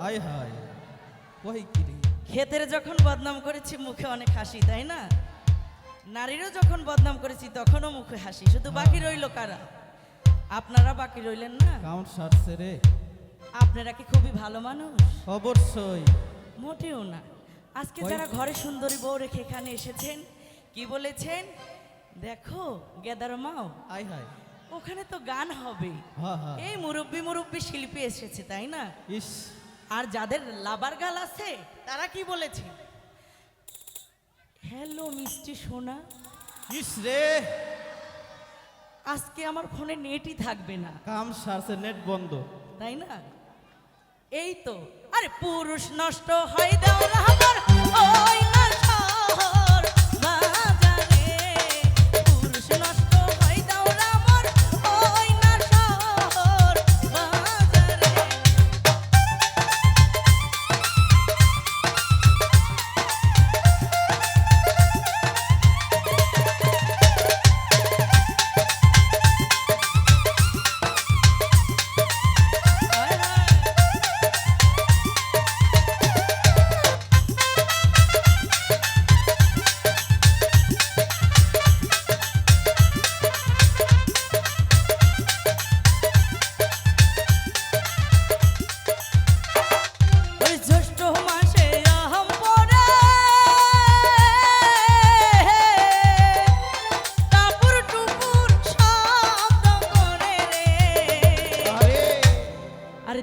হায় হায় ওই কি রে? ক্ষেতের যখন বদনাম করেছি মুখে অনেক হাসি তাই না? নারীরও যখন বদনাম করেছি তখনও মুখে হাসি। শুধু বাকি রইল কারা? আপনারা বাকি রইলেন না? কাউন্ট সারছে রে। আপনারা কি খুবই ভালো মানুষ? অবশ্যই। মোটেও না। আজকে যারা ঘরে সুন্দরী বউ রেখে এখানে এসেছেন কি বলেছেন? দেখো গেদার মাও। হায় হায়। ওখানে তো গান হবে। হ্যাঁ হ্যাঁ। এই মুরব্বি মুরব্বি শিল্পী এসেছে তাই না? আর যাদের লাবার গাল আছে তারা কি বলেছে? হ্যালো মিষ্টি সোনা। ইস রে। আজকে আমার ফোনে নেটই থাকবে না। কাম সারছে নেট বন্ধ। তাই না? এই তো। আরে পুরুষ নষ্ট হয় দেওয়া আমার ওই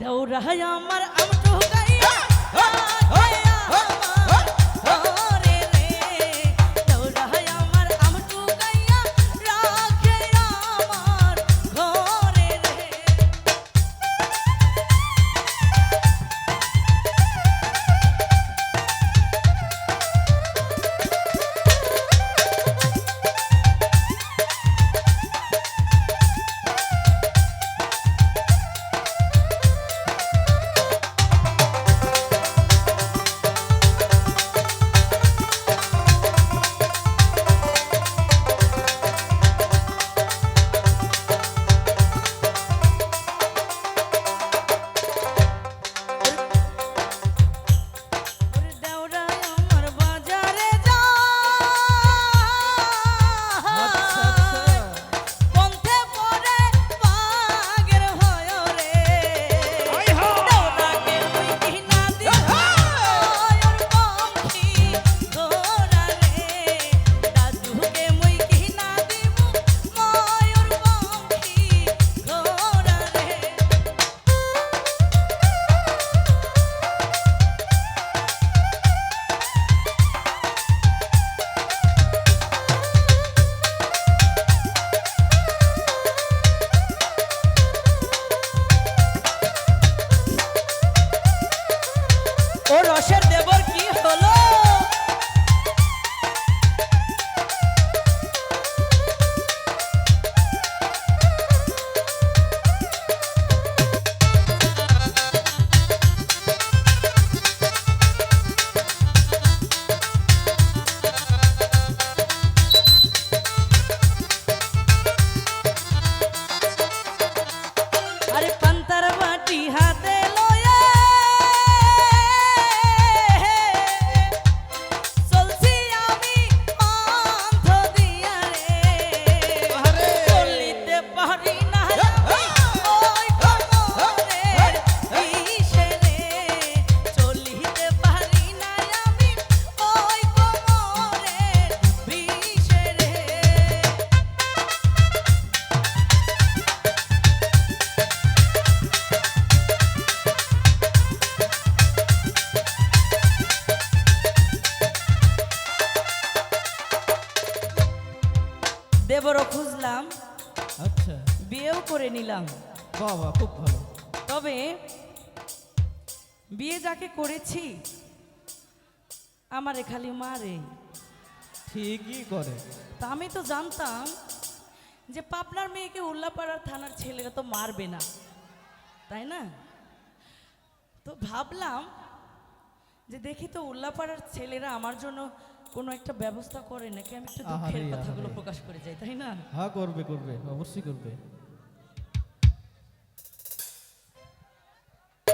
দেওরা আমার আমার বাবা খুব ভালো। তবে বিয়ে যাকে করেছি আমারে খালি মারে। ঠিকই করে। তা আমি তো জানতাম যে পাবনার মেয়েকে উল্লাপাড়ার থানার ছেলেরা তো মারবে না। তাই না? তো ভাবলাম যে দেখি তো উল্লাপাড়ার ছেলেরা আমার জন্য কোনো একটা ব্যবস্থা করে নাকি আমি একটু দুঃখের কথাগুলো প্রকাশ করে যাই তাই না? হ্যাঁ করবে করবে। অবশ্যই করবে।